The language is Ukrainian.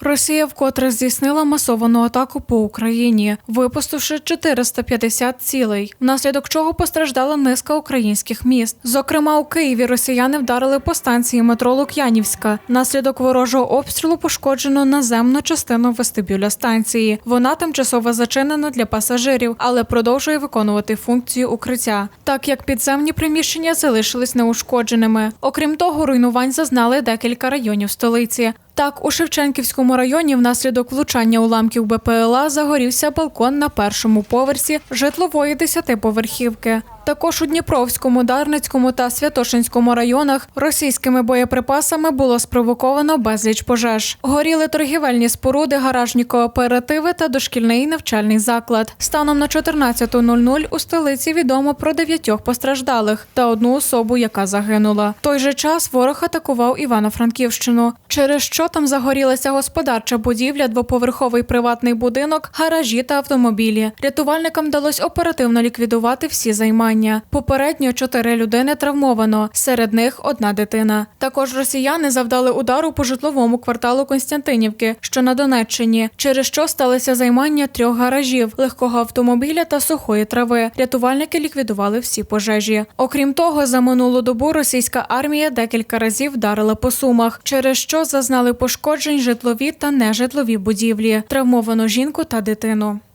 Росія вкотре здійснила масовану атаку по Україні, випустивши 450 цілей, внаслідок чого постраждала низка українських міст. Зокрема, у Києві росіяни вдарили по станції метро Лук'янівська. Внаслідок ворожого обстрілу пошкоджено наземну частину вестибюля станції. Вона тимчасово зачинена для пасажирів, але продовжує виконувати функцію укриття, так як підземні приміщення залишились неушкодженими. Окрім того, руйнувань зазнали декілька районів столиці. Так, у Шевченківському районі внаслідок влучання уламків БПЛА загорівся балкон на першому поверсі житлової десятиповерхівки. Також у Дніпровському, Дарницькому та Святошинському районах російськими боєприпасами було спровоковано безліч пожеж. Горіли торгівельні споруди, гаражні кооперативи та дошкільний навчальний заклад. Станом на 14.00 у столиці відомо про дев'ятьох постраждалих та одну особу, яка загинула. В той же час ворог атакував Івано-Франківщину, через що там загорілася господарча будівля, двоповерховий приватний будинок, гаражі та автомобілі. Рятувальникам вдалося оперативно ліквідувати всі займання. Попередньо чотири людини травмовано, серед них одна дитина. Також росіяни завдали удару по житловому кварталу Константинівки, що на Донеччині, через що сталося займання трьох гаражів, легкого автомобіля та сухої трави. Рятувальники ліквідували всі пожежі. Окрім того, за минулу добу російська армія декілька разів вдарила по сумах, через що зазнали пошкоджень житлові та нежитлові будівлі, травмовано жінку та дитину.